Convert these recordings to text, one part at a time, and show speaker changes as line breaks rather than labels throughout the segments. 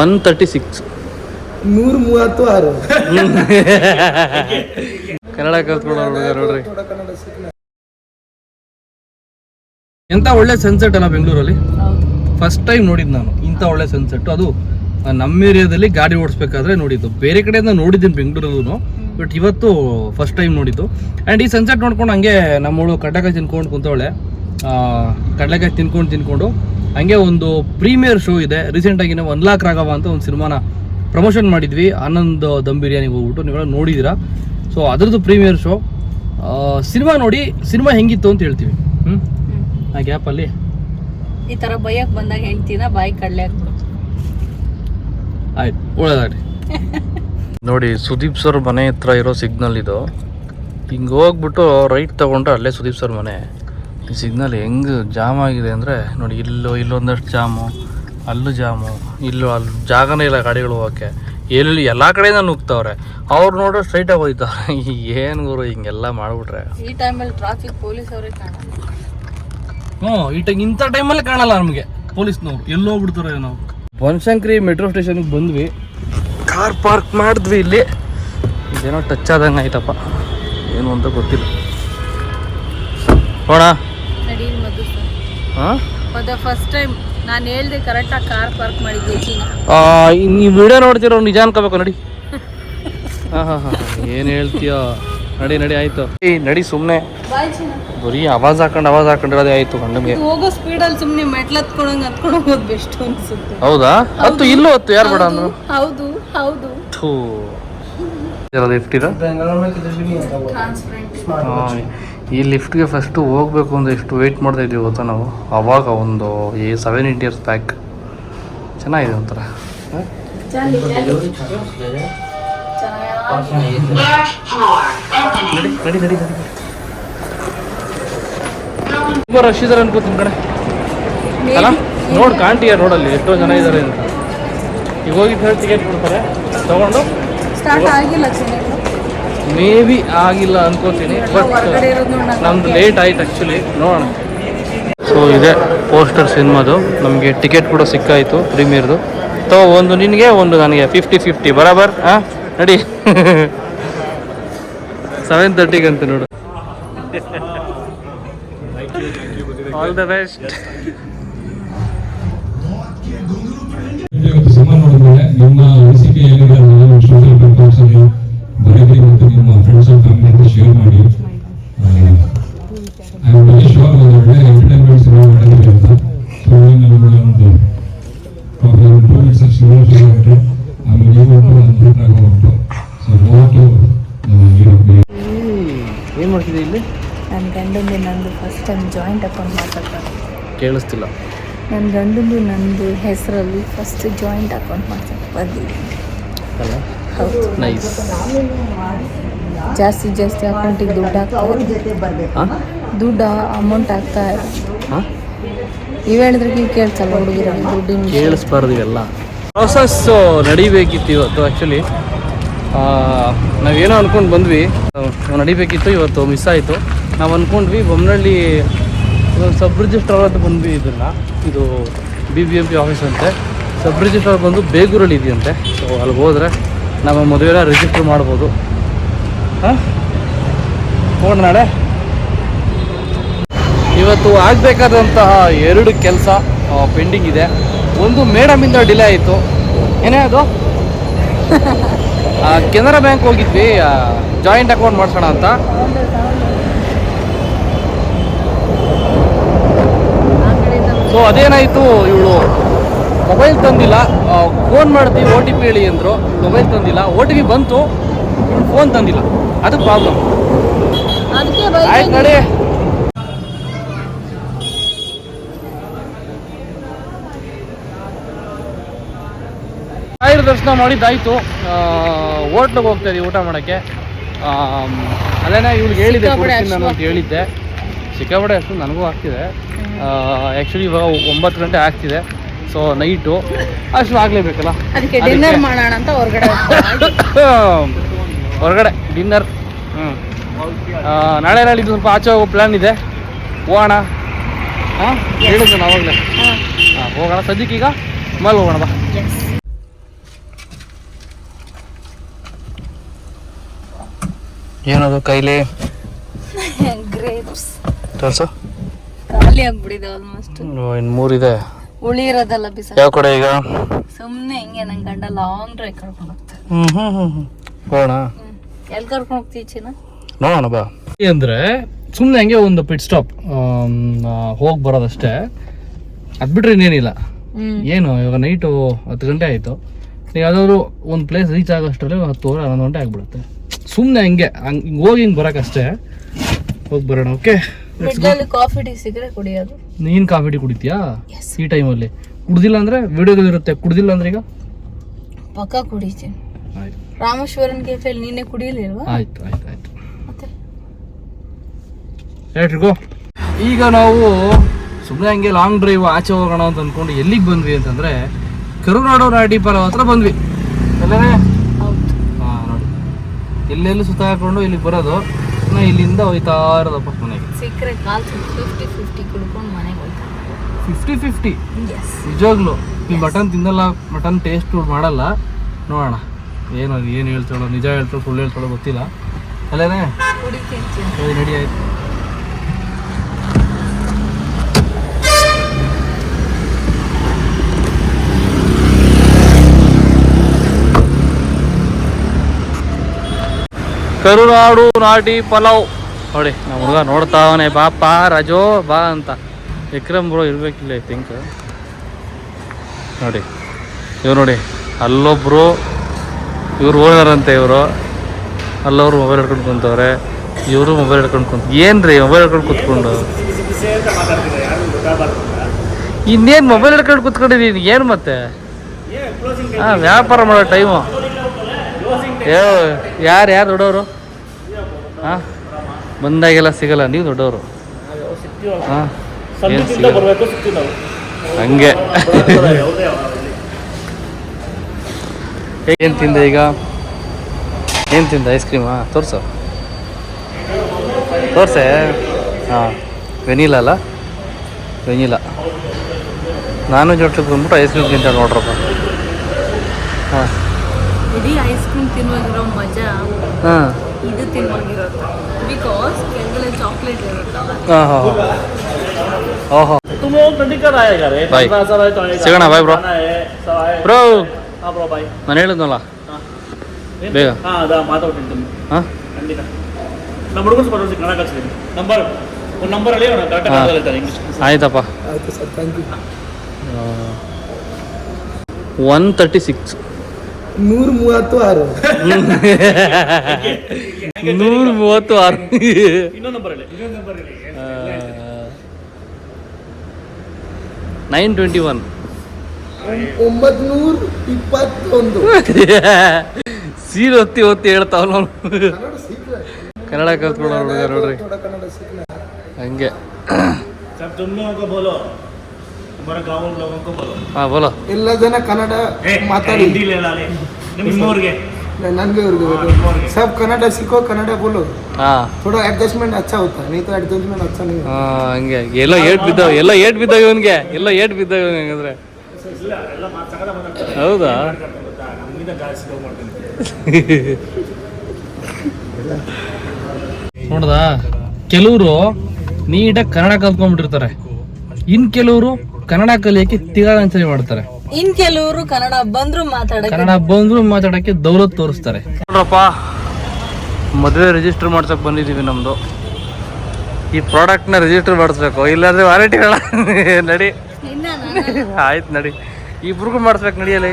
One thirty six.
ನೂರ ಮೂವತ್ತು ಆರು
ಕನ್ನಡ ಕಲ್ತ್ಕೊಳ್ಳೋ ಹುಡುಗ ನೋಡ್ರಿ. ಎಂತ ಒಳ್ಳೆ ಸನ್ಸೆಟ್ ಅಲ್ಲ ಬೆಂಗಳೂರಲ್ಲಿ? ಫಸ್ಟ್ ಟೈಮ್ ನೋಡಿದ್ ನಾನು ಇಂಥ ಒಳ್ಳೆ ಸನ್ಸೆಟ್ ಅದು ನಮ್ಮ ಏರಿಯಾದಲ್ಲಿ ಗಾಡಿ ಓಡಿಸ್ಬೇಕಾದ್ರೆ ನೋಡಿದ್ದು. ಬೇರೆ ಕಡೆಯಿಂದ ನೋಡಿದ್ದೀನಿ ಬೆಂಗಳೂರಲ್ಲೂ ಬಟ್ ಇವತ್ತು ಫಸ್ಟ್ ಟೈಮ್ ನೋಡಿದ್ದು. ಆ್ಯಂಡ್ ಈ ಸನ್ಸೆಟ್ ನೋಡ್ಕೊಂಡು ಹಂಗೆ ನಮ್ಮಳು ಕಡಲೆಕಾಯಿ ತಿನ್ಕೊಂಡು ಕುಂತವಳೆ. ಆ, ಕಡಲೆಕಾಯಿ ತಿನ್ಕೊಂಡು ತಿನ್ಕೊಂಡು ಹಂಗೆ ಒಂದು ಪ್ರೀಮಿಯರ್ ಶೋ ಇದೆ. ರೀಸೆಂಟಾಗಿ ನಾವು ಒನ್ ಲಾಕ್ ರಾಘವ ಅಂತ ಒಂದು ಸಿನಿಮಾನ ಪ್ರಮೋಷನ್ ಮಾಡಿದ್ವಿ. ಆನಂದ್ ದಮ್ ಬಿರಿಯಾನಿಗೆ ಹೋಗ್ಬಿಟ್ಟು ನೀವೆಲ್ಲ ನೋಡಿದ್ದೀರಾ. ಸೊ ಅದರದ್ದು ಪ್ರೀಮಿಯರ್ ಶೋ. ಸಿನಿಮಾ ನೋಡಿ ಸಿನಿಮಾ ಹೆಂಗಿತ್ತು ಅಂತ ಹೇಳ್ತೀವಿ. ಹ್ಞೂ ಆ ಗ್ಯಾಪಲ್ಲಿ
ಈ ತರ ಬೈಯಕ್ಕೆ ಬಂದಾಗ ಹೆಂಡ್ತಿನ ಬಾಯಿ ಕಡಲೆ
ಆಯ್ತು ಒಳ್ಳೇದಾಗಲಿ. ನೋಡಿ ಸುದೀಪ್ ಸರ್ ಮನೆ ಹತ್ರ ಇರೋ ಸಿಗ್ನಲ್ ಇದು. ಹಿಂಗೆ ಹೋಗ್ಬಿಟ್ಟು ರೈಟ್ ತಗೊಂಡ್ರೆ ಅಲ್ಲೇ ಸುದೀಪ್ ಸರ್ ಮನೆ. ಸಿಗ್ನಲ್ ಹೆಂಗೆ ಜಾಮ್ ಆಗಿದೆ ಅಂದರೆ ನೋಡಿ ಇಲ್ಲೋ ಇಲ್ಲೊಂದಷ್ಟು ಜಾಮು ಅಲ್ಲೂ ಜಾಮು ಇಲ್ಲೂ ಅಲ್ಲಿ ಜಾಗನೇ ಇಲ್ಲ ಗಾಡಿಗಳು ಹೋಗೋಕ್ಕೆ. ಎಲ್ಲಿ ಎಲ್ಲ ಕಡೆಯಿಂದ ನುಗ್ತವ್ರೆ ಅವ್ರು ನೋಡ್ರೆ ಸ್ಟ್ರೈಟಾಗಿ ಹೋಯ್ತವ್ರೆ. ಏನು ಗುರು ಹಿಂಗೆಲ್ಲ ಮಾಡಿಬಿಟ್ರೆ.
ಈ ಟೈಮಲ್ಲಿ ಟ್ರಾಫಿಕ್ ಪೊಲೀಸ್ ಅವರೇ
ಹ್ಞೂ ಈ ಟೈಮ್ ಇಂಥ ಟೈಮಲ್ಲಿ ಕಾಣಲ್ಲ ನಮಗೆ ಪೊಲೀಸ್ನವ್ರು. ಎಲ್ಲಿ ಹೋಗ್ಬಿಡ್ತಾರೆ ನಾವು ಬನಶಂಕರಿ ಮೆಟ್ರೋ ಸ್ಟೇಷನ್ಗೆ ಬಂದ್ವಿ. ಕಾರ್ ಪಾರ್ಕ್ ಮಾಡಿದ್ವಿ ಇಲ್ಲಿ. ಇದೇನೋ ಟಚ್ ಆದಂಗೆ ಆಯ್ತಪ್ಪ. ಏನು ಅಂತ ಗೊತ್ತಿಲ್ಲ. ಹೋಣ
ಫಾರ್ ದ ಫಸ್ಟ್ ಟೈಮ್ ನಾನು ಹೇಳ್ದೆ ಕರೆಕ್ಟಾಗಿ ಕಾರ್ ಪಾರ್ಕ್ ಮಾಡಿದ್ದೆ ಆ,
ಈ ವಿಡಿಯೋ ನೋಡ್ತಿರೋ ನಿಜ ಅನ್ಕೋಬೇಕು ನಡಿ. ಹಾ ಏನು ಹೇಳ್ತೀಯೋ? ನಡಿ ನಡಿ ಆಯ್ತು. ನಡಿ ಸುಮ್ಮನೆ ಬರೀ ಆವಾಜ್ ಹಾಕೊಂಡು ಆವಾಜ್ ಹಾಕೊಂಡಿರೋದೇ ಆಯ್ತು ಗಂಡನಿಗೆ
ಇದು ಸ್ಪೀಡ್ ಸ್ಪೀಡಲ್ಲಿ ಸುಮ್ಮನೆ ಮೆಟ್ಲು ಹತ್ಕೊಳಂಗ್ ಹತ್ಕೊಂಡು ಹೋಗೋದು ಬೆಸ್ಟ್ ಅನ್ಸುತ್ತೆ.
ಹೌದಾ? ಹತ್ತು ಇಲ್ಲೂ ಹತ್ತು ಯಾರು ಬೇಡ ಅಂದ್ರು
ಹೌದು ಹೌದು.
ಥೂ.
ಇರೋದು ಇಟ್ಟಿರ
ಟ್ರಾನ್ಸ್ಪರೆಂಟ್
ಈ ಲಿಫ್ಟ್ಗೆ ಫಸ್ಟು ಹೋಗಬೇಕು ಅಂದರೆ ಎಷ್ಟು ವೆಯ್ಟ್ ಮಾಡ್ತಾ ಇದ್ದೀವಿ ಗೊತ್ತಾ ನಾವು? ಅವಾಗ ಒಂದು ಈ ಸೆವೆನ್ ಏಟ್ ಇಯರ್ಸ್ ಬ್ಯಾಕ್ ಚೆನ್ನಾಗಿದೆ ಒಂಥರ. ತುಂಬ ರಶ್ ಇದಾರೆ ಅನ್ಕೋತೀನಿ ಕಡೆ. ಅಲ್ಲ ನೋಡ್ ಕಾಣ್ತೀಯ ರೋಡಲ್ಲಿ ಎಷ್ಟೋ ಜನ ಇದ್ದಾರೆ ಅಂತ. ಈಗ ಹೋಗಿ ಟಿಕೆಟ್ ಕೊಡ್ತಾರೆ. ತಗೊಂಡು
ಸ್ಟಾರ್ಟ್ ಆಗಿಲ್ಲ
ಮೇ ಬಿ ಆಗಿಲ್ಲ ಅನ್ಕೋತೀನಿ ಬಟ್
ಹೊರಗಡೆ
ನಮ್ದು ಲೇಟ್ ಆಯ್ತು ಆ್ಯಕ್ಚುಲಿ ನೋಡೋಣ. ಸೊ ಇದೆ ಪೋಸ್ಟರ್ ಸಿನಿಮಾದು. ನಮಗೆ ಟಿಕೆಟ್ ಕೂಡ ಸಿಕ್ಕಾಯಿತು ಪ್ರೀಮಿಯರ್ದು. ತೋ ಒಂದು ನಿನಗೆ ಒಂದು ನನಗೆ. ಫಿಫ್ಟಿ ಫಿಫ್ಟಿ ಬರಾಬರ್ ಹಾಂ ನಡಿ. ಸೆವೆನ್ ತರ್ಟಿಗಂತ ನೋಡು. ಆಲ್ ದ ಬೆಸ್ಟ್
ಸಿನಿಮಾ ನೋಡಿದ್ಮೇಲೆ ನಿಮ್ಮ ಅನಿಸಿಕೆ ಏನಿದೆ
ಟೈಮ್ ಜಾಯಿಂಟ್ ಅಕೌಂಟ್ ಮಾಡ್ಸಕ್ಕೆ
ಕೇಳಿಸ್ತಿಲ್ಲ.
ನನ್ನ ಗಂಡಂದು ನಂದು ಹೆಸರಲ್ಲಿ ಫಸ್ಟ್ ಜಾಯಿಂಟ್ ಅಕೌಂಟ್ ಮಾಡ್ಸಕ್ಕೆ ಬಂದಿದ್ದೀನಿ
ಅಲ್ಲ?
ಹೌದು.
ನೈಸ್
ಜಾಸ್ತಿ ಜಾಸ್ತಿ ಅಕೌಂಟಿಗೆ ದುಡ್ಡು ಹಾಕ್ತಾ
ಹಾಂ?
ದುಡ್ಡು ಅಮೌಂಟ್ ಹಾಕ್ತಾ
ಹಾಂ?
ನೀವು ಹೇಳಿದ್ರೆ ನೀವು ಕೇಳ್ಸಲ್ಲ ಹುಡುಗಿರ ದುಡ್ಡಿನ
ಕೇಳಿಸ್ಬಾರ್ದು ಇವೆಲ್ಲ. ಪ್ರಾಸೆಸ್ಸು ನಡಿಬೇಕಿತ್ತು ಇವತ್ತು ಆ್ಯಕ್ಚುಲಿ ನಾವೇನೋ ಅಂದ್ಕೊಂಡು ಬಂದ್ವಿ. ನಡಿಬೇಕಿತ್ತು ಇವತ್ತು ಮಿಸ್ ಆಯಿತು. ನಾವು ಅಂದ್ಕೊಂಡ್ವಿ ಬೊಮ್ಮನಹಳ್ಳಿ ಸಬ್ ರಿಜಿಸ್ಟ್ರಾರ್ ಅಂತ ಬಂದ್ವಿ ಇದನ್ನ. ಇದು B B M P office ಅಂತೆ. ಸಬ್ ರಿಜಿಸ್ಟ್ರಾರ್ ಬಂದು ಬೇಗೂರಲ್ಲಿ ಇದೆಯಂತೆ. ಸೊ ಅಲ್ಲಿ ಹೋದರೆ ನಮ್ಮ ಮದುವೆನ ರಿಜಿಸ್ಟರ್ ಮಾಡ್ಬೋದು. ಹಾಂ? ಹೋಗೋಣ ನಾಳೆ? ಇವತ್ತು ಆಗಬೇಕಾದಂತಹ ಎರಡು ಕೆಲಸ ಪೆಂಡಿಂಗ್ ಇದೆ. ಒಂದು ಮೇಡಮಿಂದ ಡಿಲೇ ಆಯಿತು. ಏನೇ ಅದು? ಕೆನರಾ ಬ್ಯಾಂಕ್ ಹೋಗಿದ್ವಿ ಜಾಯಿಂಟ್ ಅಕೌಂಟ್ ಮಾಡಿಸೋಣ ಅಂತ. ಸೊ ಅದೇನಾಯಿತು ಇವಳು ಮೊಬೈಲ್ ತಂದಿಲ್ಲ. ಫೋನ್ ಮಾಡ್ತೀವಿ ಓ ಟಿ ಪಿ ಹೇಳಿ ಅಂದರು. ಮೊಬೈಲ್ ತಂದಿಲ್ಲ. ಓ ಟಿ ಪಿ ಬಂತು. ಫೋನ್ ತಂದಿಲ್ಲ. ಅದು ಪ್ರಾಬ್ಲಮ್ ಆಯ್ತು ನಡಿ. ಆಯುರ್ ದರ್ಶನ ಮಾಡಿದ್ದಾಯ್ತು. ಹೋಟ್ಲಿಗೆ ಹೋಗ್ತಾ ಊಟ ಮಾಡೋಕ್ಕೆ. ಅದೇನೇ ಇವ್ಳಿಗೆ ಹೇಳಿದ್ದೆ ನಾನು ಅಂತ ಹೇಳಿದ್ದೆ. ಸಿಕ್ಕಾಪಟ್ಟೆ ಅಷ್ಟು ನನಗೂ ಆಗ್ತಿದೆ. ಆ್ಯಕ್ಚುಲಿ ಇವಾಗ ಒಂಬತ್ತು ಗಂಟೆ ಆಗ್ತಿದೆ. ಸೊ ನೈಟು ಅಷ್ಟು ಆಗಲೇಬೇಕಲ್ಲ?
ಅದಕ್ಕೆ ಡಿನ್ನರ್ ಮಾಡೋಣ ಅಂತ ಹೊರಗಡೆ
ಹೊರಗಡೆ ಡಿನ್ನರ್ ಹ್ಞೂ ನಾಳೆ ನಾಳಿದ್ದು ಸ್ವಲ್ಪ ಆಚೆ ಹೋಗೋ ಪ್ಲ್ಯಾನ್ ಇದೆ. ಹೋಗೋಣ. ಹಾಂ? ಹೇಳಿದ್ದೆ ನಾವಾಗಲೇ ಹಾಂ. ಹೋಗೋಣ. ಈಗ ಮೇಲೆ ಹೋಗೋಣ ಬಾ. ಏನದು ಕೈಲಿ?
ಗ್ರೇಪ್ಸ್
ತೋರ್ಸು
ಖಾಲಿ ಆಗ್ಬಿಡಿದೆ ಆಲ್ಮೋಸ್ಟ್
ಇನ್ನು ಮೂರಿದೆ.
ಉಳಿರೋದಲ್ಲ ಬಿಸ
ಯಾವ ಕಡೆ ಈಗ?
ಸುಮ್ಮನೆ ಹಿಂಗೆ ನಂಗೆ ಗಂಡ ಲಾಂಗ್ ಡ್ರೈವ್ ಕರ್ಕೊಂಡು ಹೋಗ್ತಾರೆ
ಹ್ಮ್ ಹ್ಮ್ ಹ್ಮ್ ಹ್ಮ್. ಹೋಗೋಣ.
ಎಲ್ಲಿ ಕರ್ಕೊಂಡು ಹೋಗ್ತೀವಿ ಚಿನ್ನ
ನೋಡೋಣ ಬಾ. ಅಂದರೆ ಸುಮ್ಮನೆ ಹಂಗೆ ಒಂದು ಪಿಟ್ ಸ್ಟಾಪ್ ಹೋಗಿ ಬರೋದಷ್ಟೇ. ಅದು ಬಿಟ್ರೆ ಇನ್ನೇನಿಲ್ಲ. ಏನು ಇವಾಗ ನೈಟು ಹತ್ತು ಗಂಟೆ ಆಯಿತು. ನೀವು ಯಾವುದಾದ್ರು ಒಂದು ಪ್ಲೇಸ್ ರೀಚ್ ಆಗೋಷ್ಟರಲ್ಲಿ ಹತ್ತುವರೆ ಹನ್ನೊಂದು ಗಂಟೆ ಆಗಿಬಿಡುತ್ತೆ. ಸುಮ್ಮನೆ ಹಂಗೆ ಹಂಗೆ ಹಿಂಗೆ ಹೋಗಿ ಹಿಂಗೆ ಬರೋಕ್ಕಷ್ಟೇ ಹೋಗಿ ಬರೋಣ ಓಕೆ
ಮಿಡ್ಲಲ್ಲಿ ಕಾಫಿ ಟೀ ಕುಡಿಯೋದು.
ನೀನು ಕಾಫಿ ಟೀ ಕುಡಿತೀಯಾ. ಈ ಟೈಮಲ್ಲಿ ಕುಡ್ದಿಲ್ಲ ವಿಡಿಯೋಗಳು ವಿಡಿಯೋದಲ್ಲಿರುತ್ತೆ ಕುಡ್ದಿಲ್ಲ ಅಂದ್ರೆ ಈಗ?
ಪಕ್ಕ ಕುಡಿತೀನಿ.
ಆಯ್ತು.
ರಾಮೇಶ್ವರನ್ ಕೆಫೆಲ್ ನೀನೆ ಕುಡಿಯಲಿಲ್ವಾ?
ಆಯ್ತು ಆಯ್ತು ಆಯ್ತು. ಹೇಳ್ರಿಗೋ ಈಗ ನಾವು ಸುಮ್ಮನೆ ಹಂಗೆ ಲಾಂಗ್ ಡ್ರೈವ್ ಆಚೆ ಹೋಗೋಣ ಅಂತ ಅಂದ್ಕೊಂಡು ಎಲ್ಲಿಗೆ ಬಂದ್ವಿ ಅಂತಂದ್ರೆ ಕರುನಾಡು ನಾಡಿ ಪರ ಹತ್ರ ಬಂದ್ವಿ. ಅಲ್ಲೇ ಹಾಂ ನೋಡಿ. ಎಲ್ಲೆಲ್ಲಿ ಸುತ್ತ ಹಾಕೊಂಡು ಇಲ್ಲಿಗೆ ಬರೋದು? ಇಲ್ಲಿಂದ ಹೋಯ್ತಾ ಇರೋದಪ್ಪ ಮನೆಗೆ
ಸಿಕ್ಕರೆ ಕಾಲ್ ಫಿಫ್ಟಿ ಫಿಫ್ಟಿ ಕುಡ್ಕೊಂಡು ಮನೆಗೆ ಹೋಗ್ತಾರೆ.
ಫಿಫ್ಟಿ ಫಿಫ್ಟಿ
ಎಸ್
ನಿಜವಾಗ್ಲು? ಈ ಮಟನ್ ತಿನ್ನಲ್ಲ ಮಟನ್ ಟೇಸ್ಟ್ ಮಾಡಲ್ಲ. ನೋಡೋಣ. ಏನು ಅದು ಏನು ಹೇಳ್ತಾಳೋ ನಿಜ ಹೇಳ್ತಾಳೋ ಸುಳ್ಳು ಹೇಳ್ತಾಳೋ ಗೊತ್ತಿಲ್ಲ. ಅಲ್ಲೇನೆ? ರೆಡಿ ಆಯ್ತು. ಕರುನಾಡು ನಾಟಿ ಪಲಾವ್. ನೋಡಿ, ನಮ್ಮ ಹುಡುಗ ನೋಡ್ತಾವನೆ ಬಾಪ, ರಾಜೋ, ಬಾ ಅಂತ. ವಿಕ್ರಮ್ ಬ್ರೋ ಇರ್ಬೇಕಿಲ್ಲ ಐ ಥಿಂಕ್ ನೋಡಿ, ಇವ್ರು ನೋಡಿ, ಅಲ್ಲೊಬ್ರು, ಇವ್ರು ಓನರಂತೆ ಇವರು. ಅಲ್ಲವರು ಮೊಬೈಲ್ ಹಿಡ್ಕೊಂಡು ಕುಂತವ್ರೆ, ಇವರು ಮೊಬೈಲ್ ಹಿಡ್ಕೊಂಡು ಕುಂತ, ಏನ್ರಿ ಮೊಬೈಲ್ ಹಿಡ್ಕೊಂಡು ಕುತ್ಕೊಂಡು? ಇನ್ನೇನು ಮೊಬೈಲ್ ಹಿಡ್ಕೊಂಡು ಕುತ್ಕೊಂಡಿದ್ದೀನಿ ಏನು ಮತ್ತೆ? ಹಾಂ ವ್ಯಾಪಾರ ಮಾಡೋ ಟೈಮು ಯಾರು ಯಾರು ದೊಡ್ಡವರು? ಹಾಂ ಬಂದಾಗೆಲ್ಲ ಸಿಗಲ್ಲ. ನೀವು ದೊಡ್ಡವರು. ಹಾಂ. ಹಂಗೆ. ಏನು ತಿಂದೆ ಈಗ? ಏನು ತಿಂದ? ಐಸ್ ಕ್ರೀಮಾ ತೋರ್ಸು. ತೋರ್ಸೆ? ಹಾಂ. ವೆನಿಲಾ ಅಲ್ಲ? ವೆನಿಲಾ. ನಾನು ಜೊತೆ ಬಂದ್ಬಿಟ್ಟು ಐಸ್ ಕ್ರೀಮ್ ತಿಂತ ನೋಡ್ರಪ್ಪ. ಹಾಂ.
ಇಡೀ ಐಸ್ ಕ್ರೀಮ್ ತಿನ್ನುವಾಗಿರೋ ಮಜಾ
ಹಾಂ.
ಇದು ತಿನ್ನುವಾಗಿರುತ್ತೆ ಬಿಕಾಸ್ ಕೆಳಗಡೆ ಚಾಕ್ಲೇಟ್ ಇರುತ್ತಲ್ಲ
ಹಾಂ ಹಾಂ ಓಹೋ
तुम लोग नदी कर आएगा रे
Bye.
पंद्रह साल है तो आएगा।
सिगना bye, bro.
खाना है, सब आए।
ಬ್ರೋ
हाँ ब्रो बाय
ನಾನು ಹೇಳಿದ್ನಲ್ಲ ಬೇಗ
ಹಾ ಅದಾ ಮಾತಾಡ್ತೀನಿ
ಹಾಂ
ಖಂಡಿತ ನಮ್ಮ ಹುಡುಗರು ಬರೋದು ಕನ್ನಡ ಕಲಿಸ್ತೀನಿ ನಂಬರ್ ಒಂದು ನಂಬರ್ ಹೇಳಿ ಅವ್ನು ಕರೆಕ್ಟ್
ಹಾ.
ಹೇಳ್ತಾರೆ ಇಂಗ್ಲೀಷ್
ಆಯ್ತಪ್ಪ
ಆಯ್ತು sir thank you
one thirty six
ನೂರ ಮೂವತ್ತು ಆರು
ನೂರ ಮೂವತ್ತು ಆರು ನೈನ್ ಟ್ವೆಂಟಿ ಒನ್
ಒಂಬತ್ ನೂರ ಇಪ್ಪತ್ತೊಂದು.
ಸೀರೆ ಒತ್ತಿ ಹೊತ್ತಿ ಹೇಳ್ತಾವ ನಾವು
ಕನ್ನಡ ಸಿಕ್ರೆ
ಕನ್ನಡ ಕಲ್ತ್ಕೊಡೋ ಹುಡುಗ ನೋಡ್ರಿ.
ಥೋड़ा ಕನ್ನಡ ಸಿಕ್ರೆ
ಹಂಗೆ. ಹಾಂ ಬೋಲೋ
ಎಲ್ಲ ಜನ ಕನ್ನಡ
ಏ,
ಮಾತಾಡಿ
ಹಿಂದಿ ಲೇಲಾಲಿ ನಿಮ್ಮೂರಿಗೆ
ನನಗೆ ಇವ್ರಿಗೆ सब ಕನ್ನಡ सीखो ಕನ್ನಡ बोलो
ಹಾಂ
थोड़ा एडजस्टमेंट अच्छा होता है नहीं तो एडजस्टमेंट अच्छा नहीं होता
ಹಾಂ ಹಂಗೆ ಎಲ್ಲ ಏಟ್ ಬಿದ್ದಾವ ಎಲ್ಲ ಏಟ್ ಬಿದ್ದಾವ ಇವನ್ಗೆ ಎಲ್ಲ ಏಟ್ ಬಿದ್ದಾವ ಇವನಿಗೆ ಹಂಗಂದ್ರೆ
ಇಲ್ಲ ಎಲ್ಲ ಮಾತು ಸಕಲ ಮಾತಾಡ್ತಾರೆ
ಹೌದಾ
ಗೊತ್ತಾ ನಮ್ಮಿಂದ ಜಾಸ್ತಿ ಲವ್ ಮಾಡ್ತೀನಿ
ನೋಡ್ದಾ ಕೆಲವರು ನೀಟಾಗಿ ಕನ್ನಡ ಕಲ್ತ್ಕೊಂಡ್ಬಿಟ್ಟಿರ್ತಾರೆ ಇನ್ ಕೆಲವರು ಕನ್ನಡ ಕಲಿಯಕ್ಕೆ ತಿಗಾಗಂಚಲಿ ಮಾಡ್ತಾರೆ.
ಇನ್ ಕೆಲವರು ಕನ್ನಡ ಬಂದ್ರು ಮಾತಾಡಕ್ಕೆ
ಕನ್ನಡ ಬಂದ್ರು ಮಾತಾಡಕ್ಕೆ ದೌಲತ್ ತೋರಿಸ್ತಾರೆ. ನೋಡ್ರಪ್ಪ ಮದುವೆ ರಿಜಿಸ್ಟರ್ ಮಾಡ್ಸಕ್ ಬಂದಿದ್ದೀವಿ ನಮ್ದು. ಈ ಪ್ರಾಡಕ್ಟ್ನ ರಿಜಿಸ್ಟರ್ ಮಾಡಿಸ್ಬೇಕು. ಇಲ್ಲಾಂದ್ರೆ ವಾರಂಟಿಗಳ ನಡಿ.
ಇನ್ನ
ಆಯ್ತು ನಡಿ. ಇಬ್ರಿಗೂ ಮಾಡಿಸ್ಬೇಕು ನಡಿಯಲ್ಲ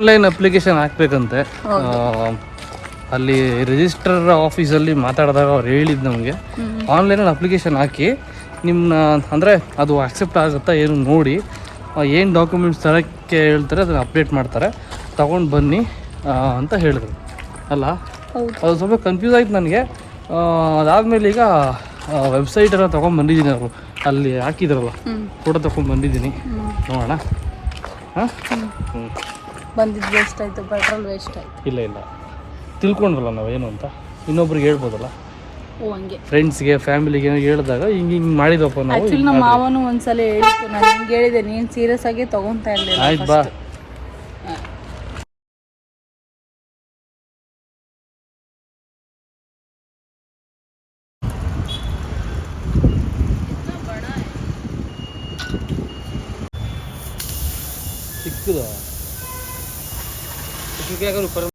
ಆನ್ಲೈನ್ ಅಪ್ಲಿಕೇಶನ್ ಹಾಕ್ಬೇಕಂತೆ. ಅಲ್ಲಿ ರಿಜಿಸ್ಟರ್ ಆಫೀಸಲ್ಲಿ ಮಾತಾಡಿದಾಗ ಅವ್ರು ಹೇಳಿದ್ದು ನಮಗೆ. ಆನ್ಲೈನಲ್ಲಿ ಅಪ್ಲಿಕೇಶನ್ ಹಾಕಿ ನಿಮ್ಮನ್ನ ಅಂದರೆ ಅದು ಆಕ್ಸೆಪ್ಟ್ ಆಗುತ್ತಾ ಏನು ನೋಡಿ ಏನು ಡಾಕ್ಯುಮೆಂಟ್ಸ್ ತರೋಕ್ಕೆ ಹೇಳ್ತಾರೆ ಅದನ್ನು ಅಪ್ಡೇಟ್ ಮಾಡ್ತಾರೆ. ತಗೊಂಡು ಬನ್ನಿ ಅಂತ ಹೇಳಿದ್ರು. ಅಲ್ಲ. ಅದು ಸ್ವಲ್ಪ ಕನ್ಫ್ಯೂಸ್ ಆಯ್ತು ನನಗೆ. ಅದಾದಮೇಲೆ ಈಗ ವೆಬ್ಸೈಟ್ ಎಲ್ಲ ತೊಗೊಂಡು ಬಂದಿದ್ದೀನಿ ಅವರು. ಅಲ್ಲಿ ಹಾಕಿದ್ರಲ್ಲ. ಫೋಟೋ ತೊಗೊಂಡು ಬಂದಿದ್ದೀನಿ. ನೋಡೋಣ. ಹಾಂ? ಹ್ಞೂ
ಬಂದಿದ್ದು ವೇಸ್ಟ್ ಆಯಿತು ಪೆಟ್ರೋಲ್ ವೇಸ್ಟ್ ಆಯಿತು.
ಇಲ್ಲ ಇಲ್ಲ. ತಿಳ್ಕೊಂಡ್ವಲ್ಲ ನಾವು ಏನು ಅಂತ? ಇನ್ನೊಬ್ರಿಗೆ ಹೇಳ್ಬೋದಲ್ಲ?
ಓ ಹಂಗೆ.
ಫ್ರೆಂಡ್ಸ್ಗೆ ಫ್ಯಾಮಿಲಿಗೆ ಹೇಳಿದಾಗ ಹಿಂಗ ಹಿಂಗ್ ಮಾಡಿದಪ್ಪ ನಾವು.
ನಮ್ಮ ಮಾವನು ಒಂದ್ಸಲ ಹೇಳಿತ್ತು ನಾನು ಹಿಂಗೆ ಹೇಳಿದೆ ನೀನು ಸೀರಿಯಸ್ ಆಗಿ ತಗೊಂತಾ ಇರಲಿಲ್ಲ
ಆಯ್ತು ಬಾ. ಚಿಕ್ಕದ